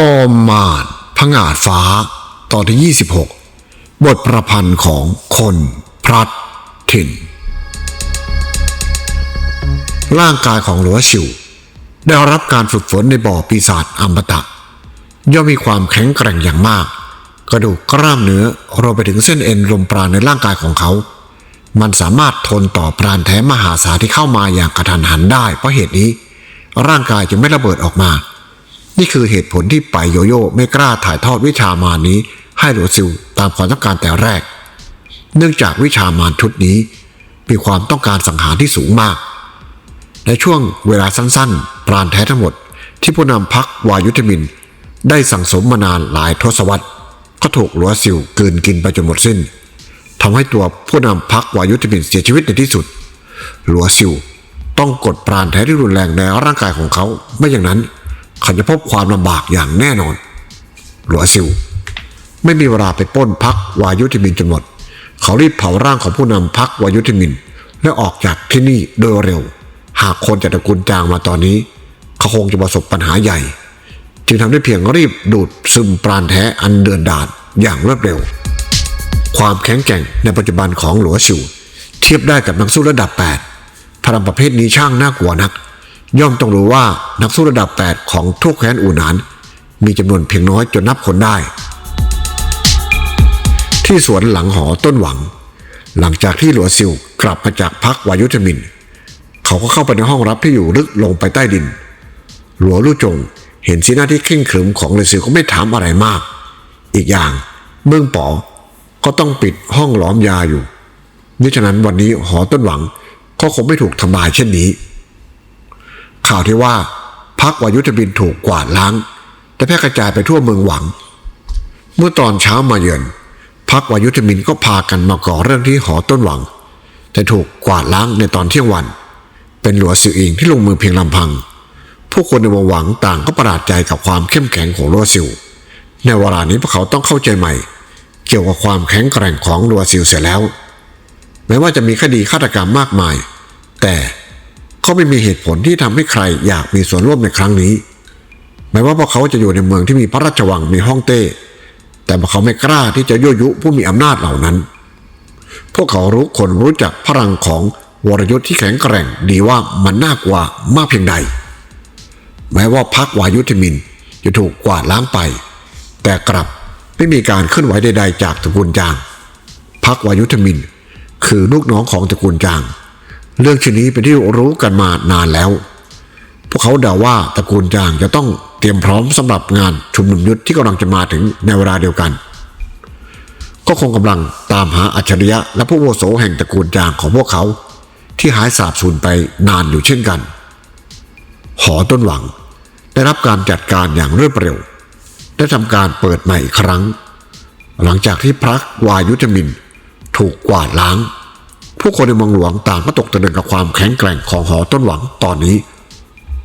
จอมมารผงาดฟ้า ตอนที่ 26 บทประพันธ์ของคนพลัดถิ่น ร่างกายของหลัวชิว ได้รับการฝึกฝนในบ่อปีศาจอมตะย่อมมีความแข็งแกร่งอย่างมาก กระดูกกล้ามเนื้อรวมไปถึงเส้นเอ็นลมปราณในร่างกายของเขา มันสามารถทนต่อปราณแท้มหาศาลที่เข้ามาอย่างกระทันหันได้เพราะเหตุนี้ ร่างกายจึงไม่ระเบิดออกมา นี่คือเหตุผลที่ไปโยโย่ไม่กล้าถ่ายทอดวิชามานี้ ให้หลัวซิวตามความต้องการแต่แรก เนื่องจากวิชามารชุดนี้ มีความต้องการสังหารที่สูงมาก ในช่วงเวลาสั้นๆ ปราณแท้ทั้งหมด ที่ผู้นำพักวายุทมิน ได้สั่งสมมานานหลายทศวรรษ ก็ถูกหลัวซิวกืนกินไปจนหมดสิ้นทำให้ตัวผู้นำพักวายุทมินเสียชีวิตในที่สุด หลัวซิวต้องกดปราณแท้ที่รุนแรงในร่างกายของเขาไม่อย่างนั้น เขาจะพบความลำบากอย่างแน่นอน หลัวซิว ไม่มีเวลาไปป้นพักวายุทิมินจนหมด เขารีบเผาร่างของผู้นำพักวายุทิมิน และออกจากที่นี่โดยเร็ว หากคนจากตระกูลจางมาตอนนี้ เขาคงจะประสบปัญหาใหญ่ จึงทำได้เพียงรีบดูดซึมปราณแท้อันเดือนดาดอย่างรวดเร็ว ความแข็งแกร่งในปัจจุบันของหลัวซิว เทียบได้กับนักสู้ระดับ 8พลังประเภทนี้ช่างน่ากลัวนัก ย่อมต้องรู้ว่านักสู้ระดับ 8 ของทุกแคว้นอูหนาน มีจำนวนเพียงน้อยจนนับคนได้ ที่สวนหลังหอต้นหวัง หลังจากที่หลัวซิวกลับมาจากพักวายุทมิน เขาก็เข้าไปในห้องรับที่อยู่ลึกลงไปใต้ดิน หลัวลู่จงเห็นสีหน้าที่เคร่งขรึมของหลัวซิวก็ไม่ถามอะไรมาก อีกอย่างเมืองป๋อก็ต้องปิดห้องหลอมยาอยู่มิฉะนั้นวันนี้หอต้นหวังก็คงไม่ถูกทำลายเช่นนี้ ข่าวที่ว่าพักวายุทธบินถูกกวาดล้างแต่แพร่กระจายไปทั่วเมืองหวัง เมื่อตอนเช้ามาเยือนพักวายุทธมินก็พากันมาก่อเรื่องที่หอต้นหวัง แต่ถูกกวาดล้างในตอนเที่ยงวัน เป็นหลัวซิวอิงที่ลงมือเพียงลำพัง ผู้คนในวงหวังต่างก็ประหลาดใจกับความเข้มแข็งของหลัวซิวในเวลานี้พวกเขาต้องเข้าใจใหม่ เกี่ยวกับความแข็งแกร่งของหลัวซิวเสียแล้ว แม้ว่าจะมีคดีฆาตกรรมมากมาย แต่ เขาไม่มีเหตุผลที่ทำให้ใครอยากมีส่วนร่วมในครั้งนี้ แม้ว่าพวกเขาจะอยู่ในเมืองที่มีพระราชวังมีห้องเต้ แต่พวกเขาไม่กล้าที่จะยั่วยุผู้มีอำนาจเหล่านั้น พวกเขารู้คนรู้จักพลังของวรยุทธ์ที่แข็งแกร่งดีว่ามันน่ากลัวมากเพียงใด แม้ว่าพักวายุทมินจะถูกกวาดล้างไป แต่กลับไม่มีการเคลื่อนไหวใดๆจากตระกูลจางพักวายุทมินคือลูกน้องของตระกูลจาง เรื่องชนนี้เป็นที่รู้กันมานานแล้ว พวกเขาเดาว่าตระกูลจางจะต้องเตรียมพร้อมสำหรับงานชุมนุมยุทธที่กำลังจะมาถึงในเวลาเดียวกัน ก็คงกำลังตามหาอัจฉริยะและผู้โวโสแห่งตระกูลจางของพวกเขา ที่หายสาบสูญไปนานอยู่เช่นกัน หอต้นหวังได้รับการจัดการอย่างรวดเร็ว ได้ทำการเปิดใหม่อีกครั้ง หลังจากที่พระวายุทมินถูกกวาดล้าง ผู้คนในเมืองหลวงต่างก็ตกตะลึงกับความแข็งแกร่งของหอต้นหวังตอนนี้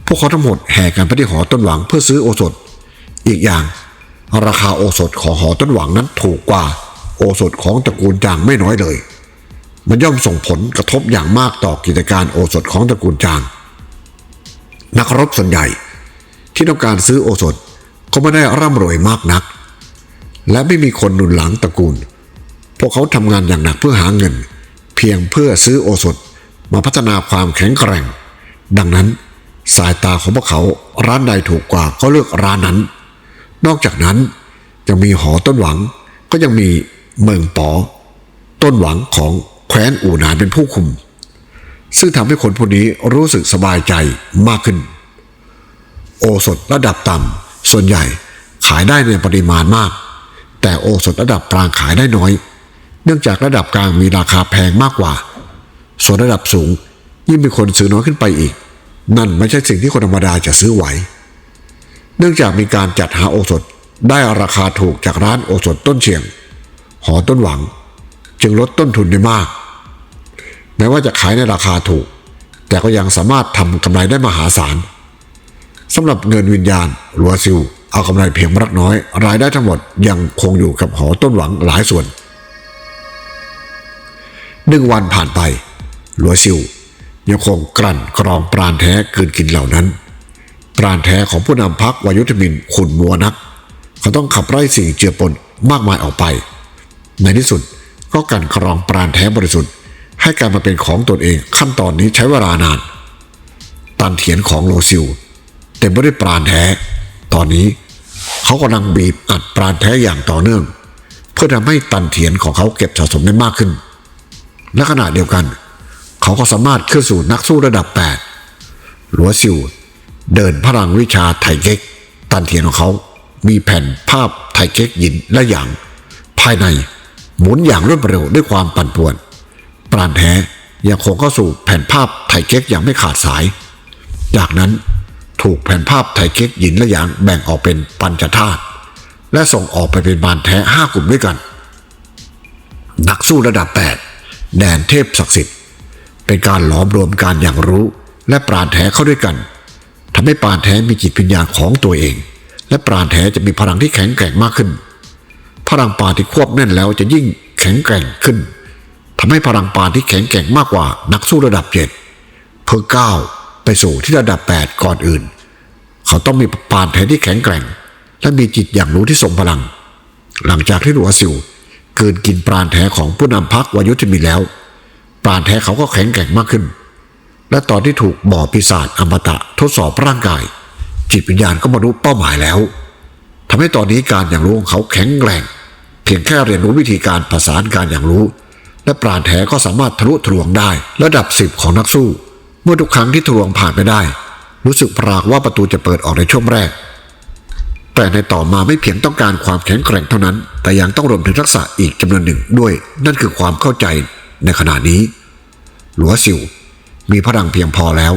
พวกเขาทั้งหมดแห่กันไปที่หอต้นหวังเพื่อซื้อโอสถ อีกอย่าง ราคาโอสถของหอต้นหวังนั้นถูกกว่าโอสถของตระกูลจางไม่น้อยเลย มันย่อมส่งผลกระทบอย่างมากต่อกิจการโอสถของตระกูลจาง นักรบส่วนใหญ่ ที่ต้องการซื้อโอสถก็ไม่ได้ร่ำรวยมากนัก และไม่มีคนหนุนหลังตระกูล พวกเขาทำงานอย่างหนักเพื่อหาเงิน เพียงเพื่อซื้อโอสถมาพัฒนาความแข็งแกร่ง ดังนั้นสายตาของพวกเขาร้านใดถูกกว่าก็เลือกร้านนั้น นอกจากนั้นยังมีหอต้นหวังก็ยังมีเมืองปอต้นหวังของแคว้นอู่นานเป็นผู้คุม ซึ่งทำให้คนพวกนี้รู้สึกสบายใจมากขึ้น โอสถระดับต่ำส่วนใหญ่ขายได้ในปริมาณมาก แต่โอสถระดับกลางขายได้น้อย เนื่องจากระดับกลางมีราคาแพงมากกว่า ส่วนระดับสูงยิ่งมีคนซื้อน้อยขึ้นไปอีก นั่นไม่ใช่สิ่งที่คนธรรมดาจะซื้อไหว เนื่องจากมีการจัดหาโอสถได้ราคาถูกจากร้านโอสถต้นเชียง หอต้นหวัง จึงลดต้นทุนได้มาก แม้ว่าจะขายในราคาถูก แต่ก็ยังสามารถทำกำไรได้มหาศาลสำหรับเงินวิญญาณหลัวซิวเอากำไรเพียงรักน้อย รายได้ทั้งหมดยังคงอยู่กับหอต้นหวังหลายส่วน หนึ่งวันผ่านไปหลัวซิวยังคงกลั่นกรองปราณแท้เกินกินเหล่านั้น ปราณแท้ของผู้นำพักวายุทธมินขุนมัวนัก เขาต้องขับไล่สิ่งเจือปนมากมายออกไป ในที่สุดก็กลันกรองปราณแท้บริสุทธิ์ ให้การมาเป็นของตนเองขั้นตอนนี้ใช้เวลานาน ตันเถียนของโลซิลเต็มไปด้วยปราณแท้ ตอนนี้เขากำลังบีบอัดปราณแท้อย่างต่อเนื่อง เพื่อทำให้ตันเถียนของเขาเก็บสะสมได้มากขึ้น และขณะเดียวกัน เขาก็สามารถขึ้นสู่นักสู้ระดับ 8 หลัวซิวเดินพลังวิชาไถเก๊กตันเทียนของเขา มีแผ่นภาพไถเก๊กหยินและหยาง ภายในหมุนอย่างรวดเร็วด้วยความปั่นป่วน ปราณแท้ยังคงเข้าสู่แผ่นภาพไถเก๊กอย่างไม่ขาดสาย จากนั้นถูกแผ่นภาพไถเก๊กหยินและหยางแบ่งออกเป็นปัญจธาตุและส่งออกไปเป็นบานแท้ห้ากลุ่มด้วยกัน นักสู้ระดับ 8 แดนเทพศักดิ์สิทธิ์ เป็นการหลอมรวมการอย่างรู้และปราณแท้เข้าด้วยกันทำให้ปราณแท้มีจิตวิญญาณของตัวเอง และปราณแท้จะมีพลังที่แข็งแกร่งมากขึ้น พลังปราณที่ควบแน่นแล้วจะยิ่งแข็งแกร่งขึ้นทำให้พลังปราณที่แข็งแกร่งมากกว่านักสู้ระดับเจ็ดเพื่อก้าวไปสู่ที่ระดับ 8 ก่อนอื่น เขาต้องมีปราณแท้ที่แข็งแกร่ง และมีจิตอย่างรู้ที่ทรงพลัง หลังจากที่หลัวซิว เกินกินปราณแท้ของผู้นำพักวายุทธมินแล้ว ปราณแท้เขาก็แข็งแกร่งมากขึ้น และตอนที่ถูกบ่อปีศาจอมตะทดสอบร่างกาย จิตวิญญาณก็บรรลุเป้าหมายแล้วทำให้ตอนนี้การอย่างรู้ของเขาแข็งแกร่ง เพียงแค่เรียนรู้วิธีการประสานการอย่างรู้ และปราณแท้ก็สามารถทะลุทะลวงได้ ระดับสิบของนักสู้ เมื่อทุกครั้งที่ทะลวงผ่านไปได้ รู้สึกปรากว่าประตูจะเปิดออกในช่วงแรก แต่ในต่อมาไม่เพียงต้องการความแข็งแกร่งเท่านั้น แต่ยังต้องรวมถึงทักษะอีกจำนวนหนึ่งด้วย นั่นคือความเข้าใจในขณะนี้ หลัวซิวมีพลังเพียงพอแล้ว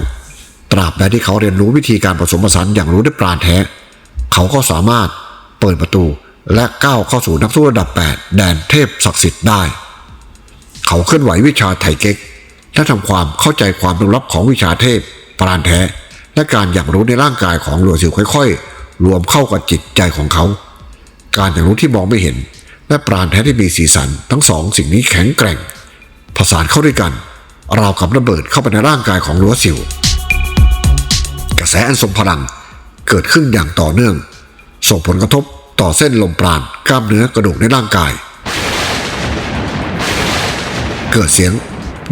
ตราบใดที่เขาเรียนรู้วิธีการผสมผสานอย่างรู้ด้วยปราณแท้ เขาก็สามารถเปิดประตูและก้าวเข้าสู่นักสู้ระดับ 8 แดนเทพศักดิ์สิทธิ์ได้ เขาเคลื่อนไหววิชาไถเก๊กและทำความเข้าใจความลึกลับของวิชาเทพปราณแท้ และการอย่างรู้ในร่างกายของหลัวซิวค่อยๆ รวมเข้ากับจิตใจของเขา การอย่างรู้ที่มองไม่เห็น และปราณแท้ที่มีสีสัน ทั้งสองสิ่งนี้แข็งแกร่ง ผสานเข้าด้วยกันราวกับระเบิดเข้าไปในร่างกายของลัวซิว กระแสอันทรงพลังเกิดขึ้นอย่างต่อเนื่อง ส่งผลกระทบต่อเส้นลมปราณกล้ามเนื้อกระดูกในร่างกาย เกิดเสียง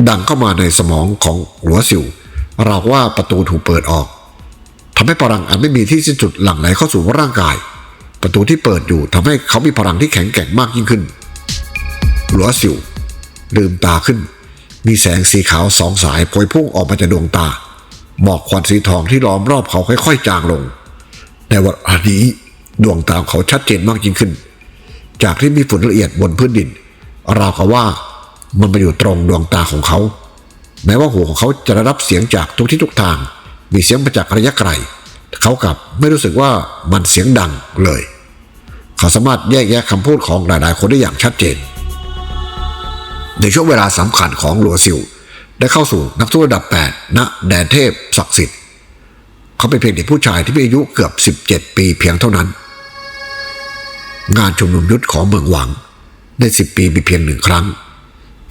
ดังเข้ามาในสมองของหัวซิวราวว่าประตูถูกเปิดออก ทำให้พลังอันไม่มีที่สิ้นสุดหลั่งไหลเข้าสู่ร่างกาย ประตูที่เปิดอยู่ทำให้เขามีพลังที่แข็งแกร่งมากยิ่งขึ้นหลัวสิวลืมตาขึ้น มีแสงสีขาวสองสายพวยพุ่งออกมาจากดวงตาหมอกควันสีทองที่ล้อมรอบเขาค่อยๆจางลง ในวันนี้ดวงตาของเขาชัดเจนมากยิ่งขึ้น จากที่มีฝุ่นละเอียดบนพื้นดินราวกับว่ามันมาอยู่ตรงดวงตาของเขา แม้ว่าหูของเขาจะได้รับเสียงจากทุกที่ทุกทาง มีเสียงมาจากระยะไกล เขากลับไม่รู้สึกว่ามันเสียงดังเลย เขาสามารถแยกแยะคำพูดของหลายๆ คนได้อย่างชัดเจน ในช่วงเวลาสำคัญของหลัวซิวได้เข้าสู่นักสู้ระดับ 8 ณ แดนเทพศักดิ์สิทธิ์ เขาเป็นเพียงเด็กผู้ชายที่มีอายุเกือบ 17 ปีเพียงเท่านั้น งานชุมนุมยุทธของเมืองหวังใน 10 ปีมีเพียงหนึ่งครั้ง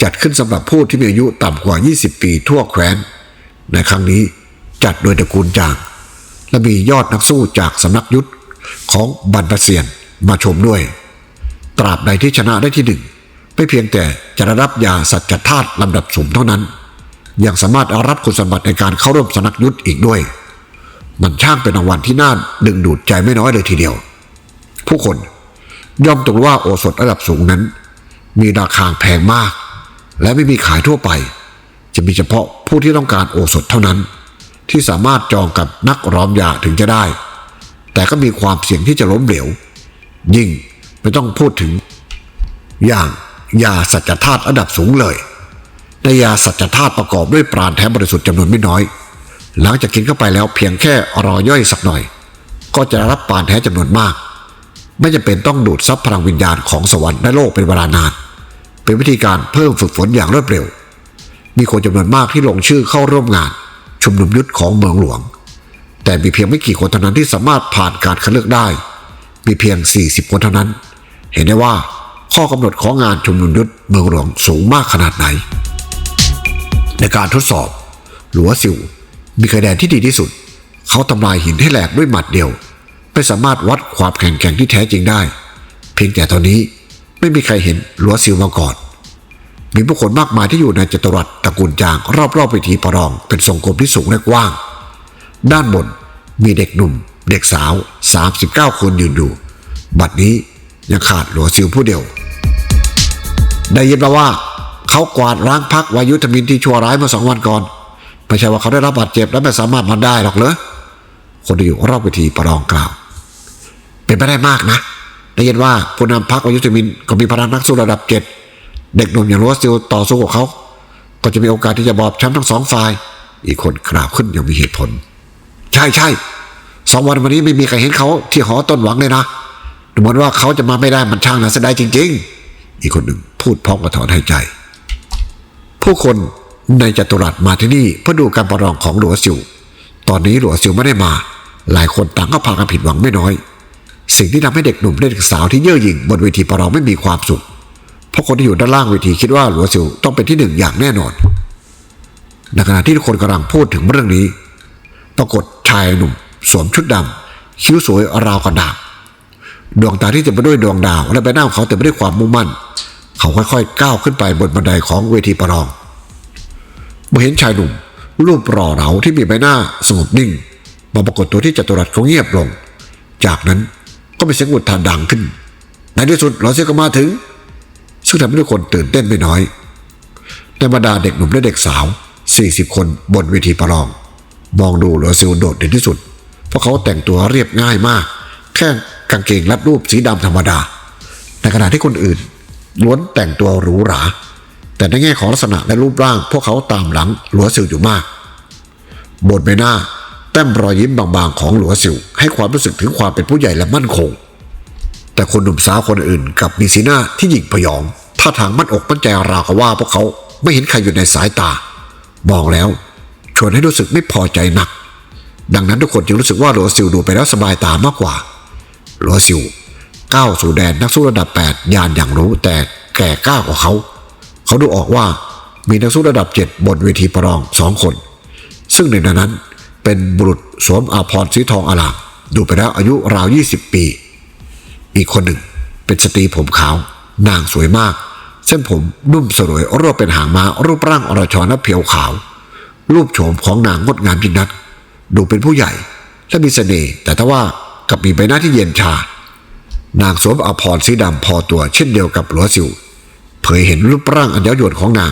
จัดขึ้นสำหรับผู้ที่มีอายุต่ำกว่า 20 ปีทั่วแคว้น ในครั้งนี้ จัดโดยตระกูลจาง และมียอดนักสู้จากสำนักยุทธของบรรพเซียนมาชมด้วย ตราบใดที่ชนะได้ที่หนึ่งไม่เพียงแต่จะได้รับยาสัจธาตุลำดับสูงเท่านั้น ยังสามารถารับคุณสมบัติในการเข้าร่วมสำนักยุทธอีกด้วย มันช่างเป็นรางวัลที่น่าดึงดูดใจไม่น้อยเลยทีเดียว ผู้คนย่อมตรงว่าโอสถระดับสูงนั้น มีราคาแพงมาก และไม่มีขายทั่วไป จะมีเฉพาะผู้ที่ต้องการโอสถเท่านั้น ที่สามารถจองกับนักร้อมยาถึงจะได้ แต่ก็มีความเสี่ยงที่จะล้มเหลว ยิ่งไม่ต้องพูดถึง อย่างยาสัจธาตุระดับสูงเลยในยาสัจธาตุประกอบด้วยปราณแท้บริสุทธิ์จำนวนไม่น้อย หลังจากกินเข้าไปแล้วเพียงแค่รอย่อยสักหน่อย ก็จะได้รับปราณแท้จำนวนมาก ไม่จำเป็นต้องดูดซับพลังวิญญาณของสวรรค์และโลกเป็นเวลานาน เป็นวิธีการเพิ่มฝึกฝนอย่างรวดเร็ว มีคนจำนวนมากที่ลงชื่อเข้าร่วมงาน ชุมนุมยุทธของเมืองหลวง แต่มีเพียงไม่กี่คนเท่านั้นที่สามารถผ่านการคัดเลือกได้ มีเพียง 40 คนเท่านั้น เห็นได้ว่าข้อกำหนดของงานชุมนุมยุทธเมืองหลวงสูงมากขนาดไหน ในการทดสอบ หลัวซิวมีคะแนนที่ดีที่สุด เขาทำลายหินให้แหลกด้วยหมัดเดียว ไม่สามารถวัดความแข็งแกร่งที่แท้จริงได้ เพียงแต่ตอนนี้ไม่มีใครเห็นหลัวซิวมาก่อน มีผู้คนมากมายที่อยู่ในจัตุรัสตระกูลจาง รอบๆเวทีประลอง เป็นทรงกลมที่สูงและกว้าง ด้านบนมีเด็กหนุ่ม เด็กสาว 39 คนยืนดูบัดนี้ยังขาดหลัวซิวผู้เดียว ได้ยินมาว่า เขากวาดล้างพักวายุทมินที่ชั่วร้ายเมื่อสองวันก่อนไม่ใช่ว่าเขาได้รับบาดเจ็บและไม่สามารถมาได้หรอกเหรอคนที่อยู่รอบเวทีประลองกล่าว เป็นไปได้มากนะ ได้ยินว่าผู้นำพักวายุทมินก็มีพลังนักสู้ระดับเจ็ด เด็กหนุ่มอย่างลัวซิลต่อสู้กับเขา ก็จะมีโอกาสที่จะบอบช้ำทั้งสองฝ่าย อีกคนกล่าวขึ้นอย่างมีเหตุผล ใช่ใช่สองวันวันนี้ไม่มีใครเห็นเขาที่หอต้นหวังเลยนะดูเหมือนว่าเขาจะมาไม่ได้มันช่างน่าเสียดายจริง ๆ อีกคนหนึ่งพูดพร้อมกับถอนหายใจ ผู้คนในจัตุรัสมาที่นี่เพื่อดูการประลองของหลัวซิว ตอนนี้หลัวซิวไม่ได้มา หลายคนต่างก็พากันผิดหวังไม่น้อย สิ่งที่ทำให้เด็กหนุ่มและเด็กสาวที่เย่อหยิ่งบนเวทีประลองไม่มีความสุข เพราะคนที่อยู่ด้านล่างเวทีคิดว่าหลัวซิวต้องเป็นที่หนึ่งอย่างแน่นอนในขณะที่ทุกคนกำลังพูดถึงเรื่องนี้ ปรากฏชายหนุ่ม สวมชุดดำคิ้วสวยราวกระดาษดวงตาที่เต็มไปด้วยดวงดาว และใบหน้าของเขาเต็มไปด้วยความมุ่งมั่น เขาค่อยๆก้าวขึ้นไปบนบันไดของเวทีประลองเมื่อเห็นชายหนุ่ม รูปหล่อเหลาที่มีใบหน้าสงบนิ่งมาปรากฏตัวที่จัตุรัสเขาเงียบลง จากนั้นก็มีเสียงอุทานดังขึ้นในที่สุดเราเสียก็มาถึง ซึ่งทำให้ทุกคนตื่นเต้นไม่น้อยในบรรดาเด็กหนุ่มและเด็กสาว 40 คนบนเวทีประลอง มองดูเหลือซิลโดดเด่นที่สุด เพราะเขาแต่งตัวเรียบง่ายมาก แค่กางเกงรัดรูปสีดำธรรมดา ในขณะที่คนอื่น ล้วนแต่งตัวหรูหรา แต่ในแง่ของลักษณะและรูปร่าง พวกเขาตามหลังหลัวซิลอยู่มาก บนใบหน้าแต้มรอยยิ้มบางๆของหลัวซิลให้ความรู้สึกถึงความเป็นผู้ใหญ่และมั่นคง แต่คนหนุ่มสาวคนอื่นกลับมีสีหน้าที่หยิ่งพยองท่าทางมั่นอกมั่นใจราวกับว่าพวกเขาไม่เห็นใครอยู่ในสายตา มองแล้วชวนให้รู้สึกไม่พอใจหนัก ดังนั้นทุกคนจึงรู้สึกว่าหลัวซิลดูไปแล้วสบายตามากกว่าหลัวซิลก้าวสู่แดนนักสู้ระดับ 8 ยานอย่างรู้แต่แก่กล้ากว่าเขา เขาดูออกว่ามีนักสู้ระดับ 7 บนเวทีประลองสองคน ซึ่งหนึ่งในนั้นเป็นบุรุษสวมอาภรณ์สีทองอลามดูไปแล้วอายุราว 20 ปี อีกคนหนึ่ง เป็นสตรีผมขาวนางสวยมาก เส้นผมนุ่มสลวยรวบเป็นหางม้ารูปร่างอรชรและเพียวขาว รูปโฉมของนางงดงามยิ่งนัก ดูเป็นผู้ใหญ่และมีเสน่ห์แต่ถ้าว่ากับมีใบหน้าที่เย็นชา นางสวมอาภรณ์สีดำพอตัวเช่นเดียวกับหลัวซิวเผยเห็นรูปร่างอันเย้ายวนของนาง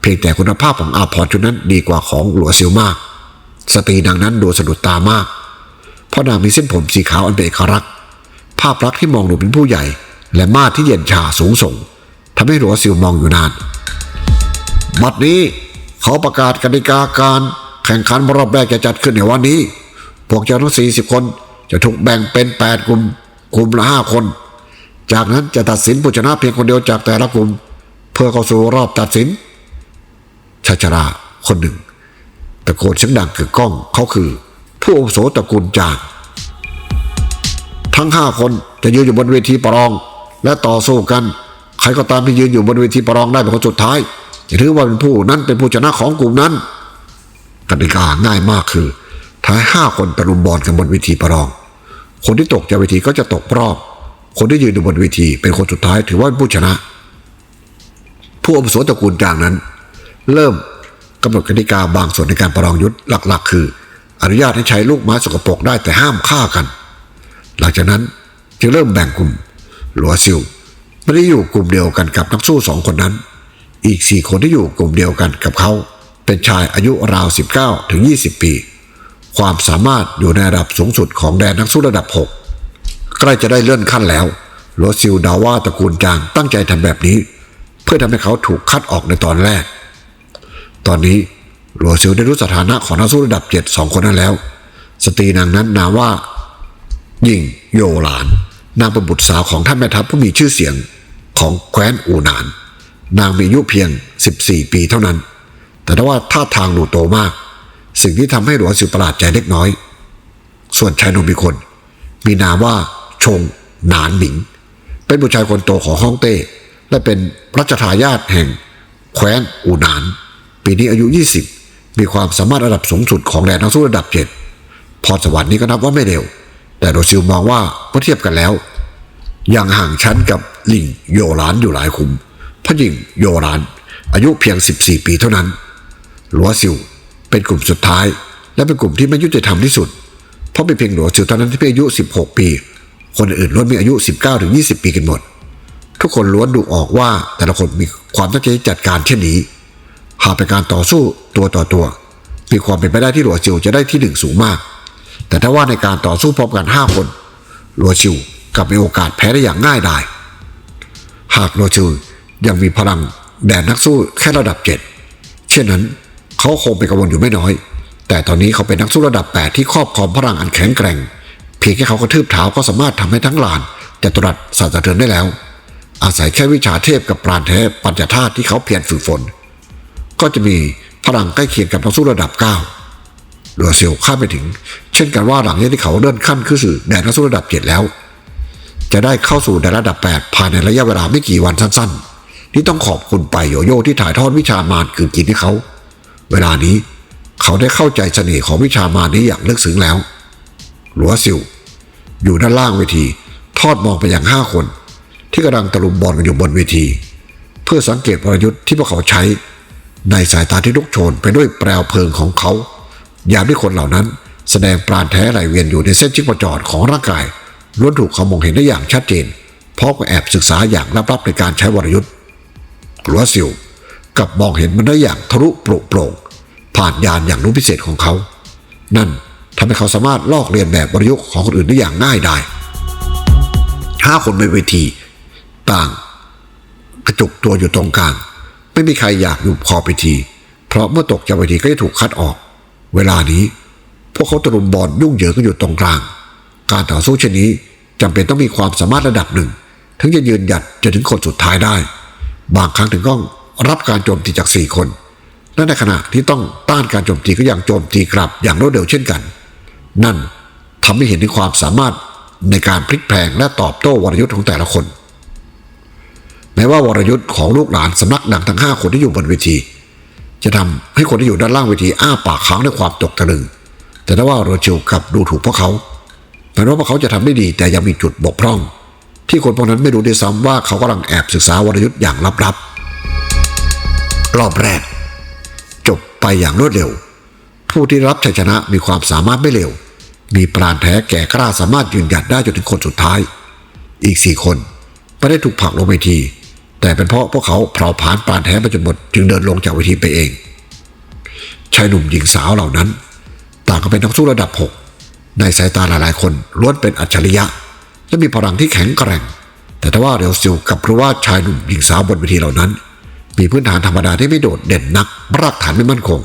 เพียงแต่คุณภาพของอาภรณ์ชุดนั้นดีกว่าของหลัวซิวมาก สตรีนางนั้นดูสะดุดตามาก เพราะนางมีเส้นผมสีขาวอันเป็นเอกลักษณ์ ภาพลักษณ์ที่มองดูเป็นผู้ใหญ่ และมาดที่เย็นชาสูงส่งทำให้หลัวซิวมองอยู่นาน บัดนี้เขาประกาศกติกาการแข่งขันรอบแรกจะจัดขึ้นในวันนี้ พวกเจ้าทั้ง40 คน จะถูกแบ่งเป็น 8 กลุ่ม กลุ่มละ 5 คน จากนั้นจะตัดสินผู้ชนะเพียงคนเดียวจากแต่ละกลุ่ม เพื่อเข้าสู่รอบตัดสินชาชราคนหนึ่งตะโกนเสียงดังคือกล้องเขาคือ ผู้อาวุโสตระกูลจาง ทั้งห้าคนจะยืนอยู่บนเวทีประลอง และต่อสู้กัน ใครก็ตามที่ยืนอยู่บนเวทีประลองได้เป็นคนสุดท้ายจะถือว่าเป็นผู้นั้นเป็นผู้ชนะของกลุ่มนั้นกติกาง่ายมากคือ ท้ายห้าคนตะลุมบอลกันบนเวทีประลอง คนที่ตกจากเวทีก็จะตกรอบ คนที่ยืนอยู่บนเวทีเป็นคนสุดท้ายถือว่าเป็นผู้ชนะ ผู้อาวุโสตระกูลจางนั้น เริ่มกำหนดกติกาบางส่วนในการประลองยุทธหลัก ๆ คือ อนุญาตให้ใช้ลูกไม้สกปรกได้แต่ห้ามฆ่ากัน หลังจากนั้นจึงเริ่มแบ่งกลุ่ม หลัวซิลไม่ได้อยู่กลุ่มเดียวกันกับนักสู้สองคนนั้น อีกสี่คนที่อยู่กลุ่มเดียวกันกับเขา เป็นชายอายุราว 19 ถึง 20 ปี ความสามารถอยู่ในระดับสูงสุดของแดนนักสู้ระดับ 6 ใกล้จะได้เลื่อนขั้นแล้วหลัวซิลดาว่าตระกูลจางตั้งใจทำแบบนี้ เพื่อทำให้เขาถูกคัดออกในตอนแรก ตอนนี้หลัวซิลได้รู้สถานะของนักสู้ระดับเจ็ดสองคนนั้นแล้ว สตรีนางนั้นนามว่า หญิงโยหลาน นางเป็นบุตรสาวของท่านแม่ทัพผู้มีชื่อเสียงของแคว้นอูนาน นางมีอายุเพียง 14 ปีเท่านั้น แต่ว่าท่าทางดูโตมาก สิ่งที่ทำให้หลวงสิวประหลาดใจเล็กน้อย ส่วนชายหนุ่มอีกคน มีนามว่าชงหนานหมิง เป็นบุตรชายคนโตของฮ่องเต้ และเป็นรัชทายาทแห่ง แคว้นอูนาน ปีนี้อายุ 20 มีความสามารถระดับสูงสุดของแดนนักสู้ระดับเจ็ดพรสวรรค์นี้ก็นับว่าไม่เร็ว แต่โรซิลมองว่าเมื่อเทียบกันแล้ว ยังห่างชั้นกับลิงโยรานอยู่หลายคุมพระหญิงโยราน อายุเพียง 14 ปีเท่านั้นหลัวซิวเป็นกลุ่มสุดท้าย และเป็นกลุ่มที่ไม่ยุติธรรมที่สุด เพราะเป็นเพียงหลัวซิวเท่านั้นที่อายุ 16 ปี คนอื่นล้วนมีอายุ 19ถึง20 ปีกันหมด ทุกคนล้วนดูออกว่าแต่ละคนมีความตั้งใจจัดการเช่นนี้หากเป็นการต่อสู้ตัวต่อตัว มีความเป็นไปได้ที่หลัวซิวจะได้ที่หนึ่งสูงมาก แต่ถ้าว่าในการต่อสู้พร้อมกัน 5 คนรัชิวกับมีโอกาสแพ้ได้อย่างง่ายดาย หากรัชิวยังมีพลังแด่นักสู้แค่ระดับ 7 เช่นนั้นเขาคงเป็นกังวลอยู่ไม่น้อย แต่ตอนนี้เขาเป็นนักสู้ระดับ 8 ที่ครอบครองพลังอันแข็งแกร่ง เพียงแค่เขากระทืบเท้าก็สามารถทำให้ทั้งลานจัตุรัสสั่นสะเทือนได้แล้ว อาศัยแค่วิชาเทพกับปราณเทพปัญญาธาตุที่เขาเพียรฝึกฝน ก็จะมีพลังใกล้เคียงกับนักสู้ระดับ 9 ลัวเซลคามไปถึง เช่นกันว่าหลังนี้ที่เขาเลื่อนขั้นขึ้นสู่แดนสู้ระดับเจ็ดแล้ว จะได้เข้าสู่แดนระดับ 8 ภายในระยะเวลาไม่กี่วันสั้นๆ ที่ต้องขอบคุณไปโยโย่ที่ถ่ายทอดวิชามารคือกินให้เขา เวลานี้เขาได้เข้าใจเสน่ห์ของวิชามารนี้อย่างลึกซึ้งแล้วหลัวซิวอยู่ด้านล่างเวที ทอดมองไปอย่างห้าคน ที่กำลังตะลุมบอลกันอยู่บนเวที เพื่อสังเกตประยุทธ์ที่พวกเขาใช้ ในสายตาที่ลุกโชนไปด้วยแปลวเพลิงของเขา ยามที่คนเหล่านั้น แสดงปราณแท้ไหลเวียนอยู่ในเส้นชิประจรของร่างกายล้วนถูกเขามองเห็นได้อย่างชัดเจนเพราะก็แอบศึกษาอย่างลับๆในการใช้วรยุทธ์หลัวซิวกับมองเห็นมันได้อย่างทะลุโปร่งโปร่งผ่านยานอย่างรู้พิเศษของเขา นั่นทำให้เขาสามารถลอกเลียนแบบวรยุทธ์ของคนอื่นได้อย่างง่ายดายห้าคนในเวทีต่างกระจุกตัวอยู่ตรงกลาง ไม่มีใครอยากอยู่ขอบเวที เพราะเมื่อตกจากเวทีก็จะถูกคัดออก เวลานี้ พวกเขาตะลุมบอลยุ่งเหยิงกันอยู่ตรงกลาง การต่อสู้เช่นนี้จำเป็นต้องมีความสามารถระดับหนึ่ง ถึงจะยืนหยัดจนถึงคนสุดท้ายได้ บางครั้งถึงต้องรับการโจมตีจากสี่คนและในขณะที่ต้องต้านการโจมตีก็ยังโจมตีกลับอย่างรวดเร็วเช่นกัน นั่นทำให้เห็นถึงความสามารถในการพลิกแพลงและตอบโต้วรยุทธ์ของแต่ละคน แม้ว่าวรยุทธ์ของลูกหลานสำนักดังทั้งห้าคนที่อยู่บนเวที จะทำให้คนที่อยู่ด้านล่างเวทีอ้าปากค้างด้วยความตกตะลึง แต่ถ้าว่าโรเจลกลับดูถูกพวกเขาแม้ว่าพวกเขาจะทำได้ดีแต่ยังมีจุดบกพร่อง ที่คนพวกนั้นไม่รู้ด้วยซ้ำว่าเขากำลังแอบศึกษาวรยุทธ์อย่างลับๆ รอบแรก จบไปอย่างรวดเร็ว ผู้ที่รับชัยชนะมีความสามารถไม่เร็ว มีปราณแท้แก่กล้าสามารถยืนหยัดได้จนถึงคนสุดท้าย อีกสี่คนไม่ได้ถูกผลักลงเวที แต่เป็นเพราะพวกเขาเผาผลาญปาณแท้ไปจนหมดจึงเดินลงจากเวทีไปเองชายหนุ่มหญิงสาวเหล่านั้น ต่างก็เป็นนักสู้ระดับหกในสายตาหลายๆ คนล้วนเป็นอัจฉริยะ และมีพลังที่แข็งแกร่ง แต่ถ้าว่าเรียวซิลกับรู้ว่าชายหนุ่มหญิงสาวบนเวทีเหล่านั้น มีพื้นฐานธรรมดาที่ไม่โดดเด่นนักรากฐานไม่มั่นคง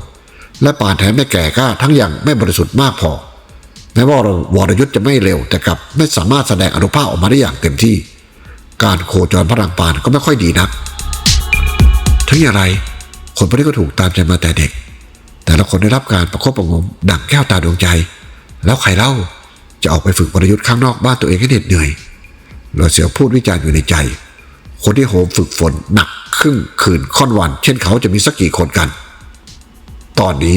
และปานแท้ไม่แก่กล้าทั้งอย่างไม่บริสุทธิ์มากพอแม้ว่าเราวรยุทธ์จะไม่เร็วแต่กลับไม่สามารถแสดงอนุภาพออกมาได้อย่างเต็มที่ การโคจรพลังปานก็ไม่ค่อยดีนักถึงอย่างไรคนพวกนี้ก็ถูกตามใจมาแต่เด็ก แต่ละคนได้รับการประคบประงมดั่งแก้วตาดวงใจ แล้วใครเล่าจะออกไปฝึกวรยุทธ์ข้างนอกบ้านตัวเองให้เหน็ดเหนื่อยเราเสียพูดวิจารณ์อยู่ในใจ คนที่โหมฝึกฝนหนักครึ่งคืนค่อนวัน เช่นเขาจะมีสักกี่คนกัน ตอนนี้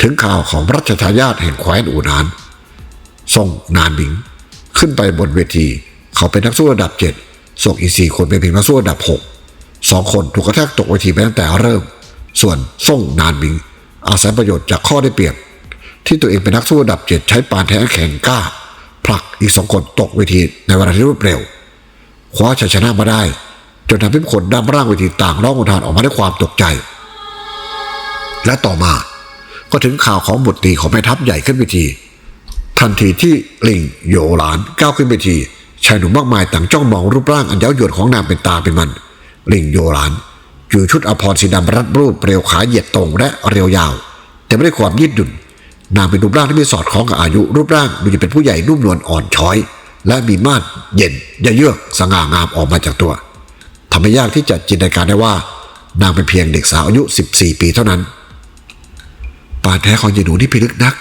ถึงข่าวของรัชทายาทแห่งแคว้นอูนาน ทรงนานบิง ขึ้นไปบนเวที เขาเป็นนักสู้ระดับเจ็ด ส่งอีกสี่คนเป็นเพียงนักสู้ระดับหกสองคนถูกกระแทกตกเวทีไปตั้งแต่เริ่ม ส่วนส่งนานบิง อาศัยประโยชน์จากข้อได้เปรียบ ที่ตัวเองเป็นนักสู้ระดับเจ็ดใช้ปานแท้แข็งกล้าผลักอีกสองคนตกเวทีในเวลาที่รวดเร็วคว้าชัยชนะมาได้ จนทำให้คนด้านล่างเวทีต่างร้องอุทานออกมาด้วยความตกใจ และต่อมาก็ถึงข่าวของบทตีของแม่ทัพใหญ่ขึ้นเวที ทันทีที่ลิงโยหลานก้าวขึ้นเวที ชายหนุ่มมากมายต่างจ้องมองรูปร่างอันเย้ายวนของนางเป็นตาเป็นมันลิงโยหลานอยู่ชุดอภรรสีดำรัดรูปเรียวขาเหยียดตรงและเรียวยาว แต่ไม่ได้ความยืดหยุ่นนางเป็นรูปร่างที่ไม่สอดคล้องกับอายุรูปร่างดูจะเป็นผู้ใหญ่นุ่มนวลอ่อนช้อย และมีมาดเย็นยะเยือกสง่างามออกมาจากตัวทำให้ยากที่จะจินตนาการได้ว่า นางเป็นเพียงเด็กสาวอายุ 14 ปีเท่านั้นปานแท้ของยายหนูที่พิลึกนัก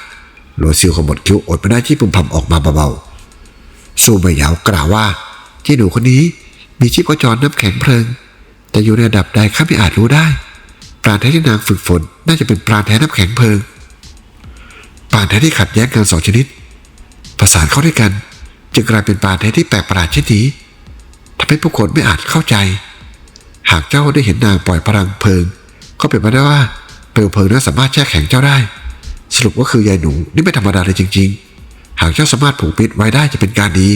หลซิวขมวดคิ้วอดไม่ได้ที่พึมพำออกมาเบาๆ สู้ไม่ยาวกล่าวว่ายายหนูคนนี้มีชีพจรน้ำแข็งเพลิง แต่อยู่ในระดับใดข้าไม่อาจรู้ได้ปราณแท้ที่นางฝึกฝนน่าจะเป็นปราณแท้น้ำแข็งเพลิงป่านแท้ที่ขัดแย้งกันสองชนิด ประสานเข้าด้วยกัน จึงกลายเป็นป่านแท้ที่แปลกประหลาดเช่นนี้ทำให้ผู้คนไม่อาจเข้าใจ หากเจ้าได้เห็นนางปล่อยพลังเพลิง ก็เป็นไปได้ว่าเปลวเพลิงนั้นสามารถแช่แข็งเจ้าได้ สรุปก็คือยายหนูนี่ไม่ธรรมดาเลยจริง ๆ หากเจ้าสามารถผูกปิดไว้ได้จะเป็นการดี